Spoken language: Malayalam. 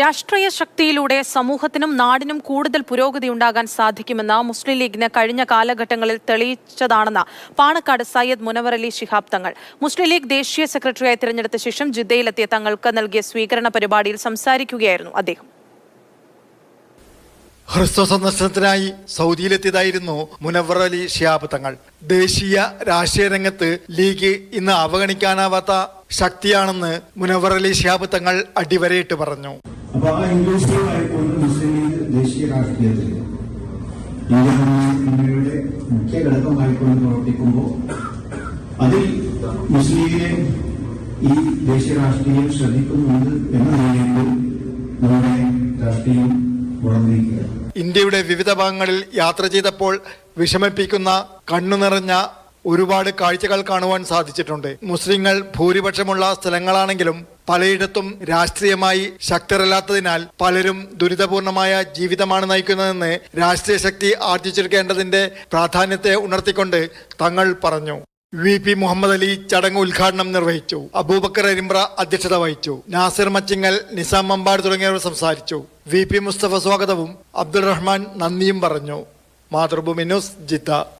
രാഷ്ട്രീയ ശക്തിയിലൂടെ സമൂഹത്തിനും നാടിനും കൂടുതൽ പുരോഗതി ഉണ്ടാകാൻ സാധിക്കുമെന്ന് മുസ്ലിം ലീഗിന് കഴിഞ്ഞ കാലഘട്ടങ്ങളിൽ തെളിയിച്ചതാണെന്ന് പാണക്കാട് സയ്യദ് മുനവറലി ശിഹാബ് തങ്ങൾ. മുസ്ലിം ലീഗ് ദേശീയ സെക്രട്ടറിയായി തിരഞ്ഞെടുത്ത ശേഷം ജിദ്ദയിലെത്തിയ തങ്ങൾക്ക് നൽകിയ സ്വീകരണ പരിപാടിയിൽ സംസാരിക്കുകയായിരുന്നു അദ്ദേഹം. ഹ്രസ്വ സന്ദർശനത്തിനായി സൗദിയിലെത്തിയതായിരുന്നു മുനവർ അലി ഷിയാബ് തങ്ങൾ. ദേശീയ രാഷ്ട്രീയ രംഗത്ത് ലീഗ് ഇന്ന് അവഗണിക്കാനാവാത്ത ശക്തിയാണെന്ന് മുനവർ അലി ഷിയാബ് തങ്ങൾ അടിവരയിട്ട് പറഞ്ഞു. അപ്പൊ ആ ഇൻക്ലൂസീവ് ആയിക്കൊണ്ട് മുസ്ലിം ലീഗ് ദേശീയ രാഷ്ട്രീയത്തിൽ ഇന്ത്യയുടെ മുഖ്യ ഘടകമായിക്കൊണ്ട് പ്രവർത്തിക്കുമ്പോൾ അതിൽ മുസ്ലിം ലീഗിനെ ഈ ദേശീയ രാഷ്ട്രീയം ശ്രദ്ധിക്കുന്നുണ്ട് എന്ന നിലയിൽ നമ്മുടെ രാഷ്ട്രീയം വളർന്നിരിക്കുക ഇന്ത്യയുടെ വിവിധ ഭാഗങ്ങളിൽ യാത്ര ചെയ്തപ്പോൾ വിഷമിപ്പിക്കുന്ന കണ്ണു നിറഞ്ഞ ഒരുപാട് കാഴ്ചകൾ കാണുവാൻ സാധിച്ചിട്ടുണ്ട്. മുസ്ലിങ്ങൾ ഭൂരിപക്ഷമുള്ള സ്ഥലങ്ങളാണെങ്കിലും പലയിടത്തും രാഷ്ട്രീയമായി ശക്തരല്ലാത്തതിനാൽ പലരും ദുരിതപൂർണമായ ജീവിതമാണ് നയിക്കുന്നതെന്ന് രാഷ്ട്രീയ ശക്തി ആർജിച്ചെടുക്കേണ്ടതിന്റെ പ്രാധാന്യത്തെ ഉണർത്തിക്കൊണ്ട് തങ്ങൾ പറഞ്ഞു. വി പി മുഹമ്മദ് അലി ചടങ്ങ് ഉദ്ഘാടനം നിർവഹിച്ചു. അബൂബക്കർ അരിമ്പ്ര അധ്യക്ഷത വഹിച്ചു. നാസിർ മച്ചിങ്ങൽ നിസാം മമ്പാട് തുടങ്ങിയവർ സംസാരിച്ചു. വി പി മുസ്തഫ സ്വാഗതവും അബ്ദുൾ റഹ്മാൻ നന്ദിയും പറഞ്ഞു. Mathrubhumi news Jeddah.